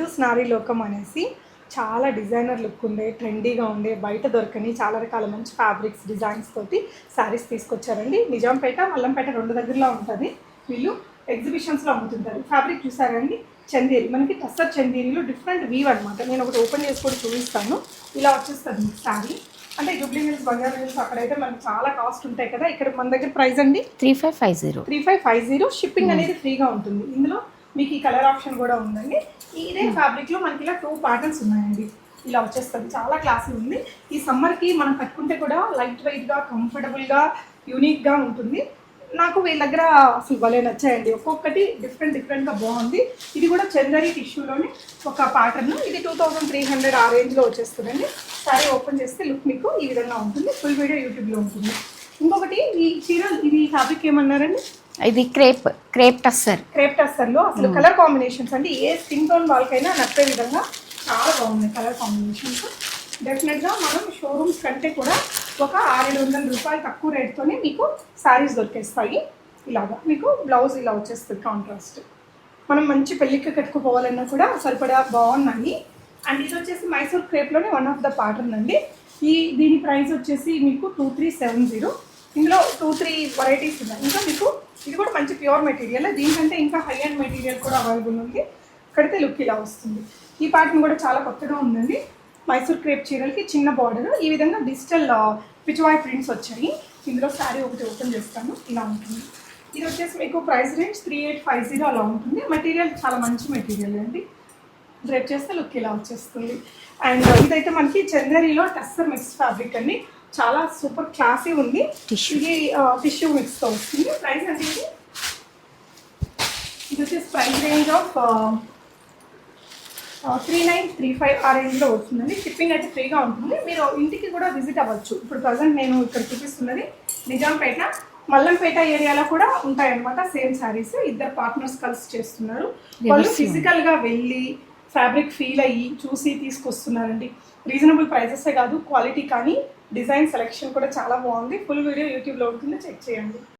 To స్నారీ లోకం అనేసి చాలా డిజైనర్ లుక్ ఉండే ట్రెండీగా ఉండే బయట దొరకని చాలా రకాల మంచి ఫ్యాబ్రిక్స్ డిజైన్స్ తోటి శారీస్ తీసుకొచ్చారండి. నిజాంపేట మల్లంపేట రెండు దగ్గరలో ఉంటుంది. వీళ్ళు ఎగ్జిబిషన్స్లో అమ్ముతుంటారు. ఫ్యాబ్రిక్ చూసారండి? చందేరి మనకి టస్సర్ చందేరిలో డిఫరెంట్ వీవ్ అనమాట నేను ఒకటి ఓపెన్ చేసి కూడా చూపిస్తాను. ఇలా వచ్చేస్తుంది శారీ. అంటే జూబ్లీ హిల్స్ బంగారు హిల్స్ అక్కడైతే మనకి చాలా కాస్ట్ ఉంటాయి కదా. ఇక్కడ మన దగ్గర ప్రైస్ అండి? Three five five zero. Three five five zero. Shipping అనేది ఫ్రీగా ఉంటుంది. ఇందులో మీకు ఈ కలర్ ఆప్షన్ కూడా ఉందండి. ఇదే ఫ్యాబ్రిక్లో మనకి ఇలా టూ ప్యాటర్న్స్ ఉన్నాయండి. ఇలా వచ్చేస్తుంది. చాలా క్లాసీ ఉంది. ఈ సమ్మర్కి మనం కట్టుకుంటే కూడా లైట్ వెయిట్గా కంఫర్టబుల్గా యూనిక్గా ఉంటుంది. నాకు వీళ్ళ దగ్గర అసలు భలే నచ్చాయండి. ఒక్కొక్కటి డిఫరెంట్ డిఫరెంట్గా బాగుంది. ఇది కూడా చందరి టిష్యూలోని ఒక ప్యాటర్న్. ఇది టూ థౌసండ్ త్రీ హండ్రెడ్ ఆ రేంజ్లో వచ్చేస్తుందండి. సారీ ఓపెన్ చేస్తే లుక్ మీకు ఈ విధంగా ఉంటుంది. ఫుల్ వీడియో యూట్యూబ్లో ఉంటుంది. ఇంకొకటి ఈ చీర ఇది ఫ్యాబ్రిక్ ఏమన్నారండి? ఇది క్రేప్ క్రేప్ టస్సర్. క్రేప్ టస్సర్లో అసలు కలర్ కాంబినేషన్స్ అంటే ఏ స్కిన్ టోన్ వాళ్ళకైనా నచ్చే విధంగా చాలా బాగున్నాయి కలర్ కాంబినేషన్స్. డెఫినెట్గా మనం షోరూమ్స్ కంటే కూడా ఒక ఆరేడు వందల రూపాయలు తక్కువ రేట్తోనే మీకు శారీస్ దొరికేస్తాయి. ఇలాగా మీకు బ్లౌజ్ ఇలా వచ్చేస్తుంది కాంట్రాస్ట్ మనం మంచి పెళ్ళికి కట్టుకుపోవాలన్నా కూడా సరిపడా బాగున్నాయి. అండ్ ఇది వచ్చేసి మైసూర్ క్రేప్లోనే వన్ ఆఫ్ ద ప్యాటర్న్ అండి ఈ దీని ప్రైస్ వచ్చేసి మీకు టూ త్రీ సెవెన్ జీరో ఇందులో టూ త్రీ వెరైటీస్ ఉన్నాయి. ఇంకా మీకు ఇది కూడా మంచి ప్యూర్ మెటీరియల్ దీనికంటే ఇంకా హై అండ్ మెటీరియల్ కూడా అవైలబుల్ ఉంది. కడితే లుక్ ఇలా వస్తుంది. ఈ ప్యాటర్న్ కూడా చాలా కొత్తగా ఉందండి. మైసూర్ క్రేప్ చీరలకి చిన్న బార్డర్ ఈ విధంగా డిజిటల్ పిచ్వాయ్ ప్రింట్స్ వచ్చాయి. ఇందులో శారీ ఒకటి ఓపెన్ చేస్తాను. ఇలా ఉంటుంది. ఇది వచ్చేసి మీకు price range three eight five zero అలా ఉంటుంది. మెటీరియల్ చాలా మంచి మెటీరియల్ అండి. డ్రెప్ చేస్తే లుక్ ఇలా వచ్చేస్తుంది. అండ్ ఇదైతే మనకి చందేరిలో టస్సర్ మిక్స్ ఫ్యాబ్రిక్ అండి. చాలా సూపర్ క్లాసీ ఉంది. ఇది టిష్యూ మిక్స్తో వస్తుంది. ప్రైస్ అంటే ఇది వచ్చేసి price range of three nine three five ఆ రేంజ్లో వస్తుందండి. షిప్పింగ్ అయితే ఫ్రీగా ఉంటుంది. మీరు ఇంటికి కూడా విజిట్ అవ్వచ్చు. ఇప్పుడు ప్రజెంట్ నేను ఇక్కడ చూపిస్తున్నది నిజాంపేట. మల్లంపేట ఏరియాలో కూడా ఉంటాయన్నమాట. సేమ్ శారీస్ ఇద్దరు పార్ట్నర్స్ కలిసి చేస్తున్నారు. వాళ్ళు Reverse. ఫిజికల్గా వెళ్ళి ఫ్యాబ్రిక్ ఫీల్ అయ్యి చూసి తీసుకొస్తున్నారండి రీజనబుల్ ప్రైజెసే కాదు క్వాలిటీ కానీ డిజైన్ సెలెక్షన్ కూడా చాలా బాగుంది. ఫుల్ వీడియో యూట్యూబ్లో ఉంటుంది చెక్ చేయండి.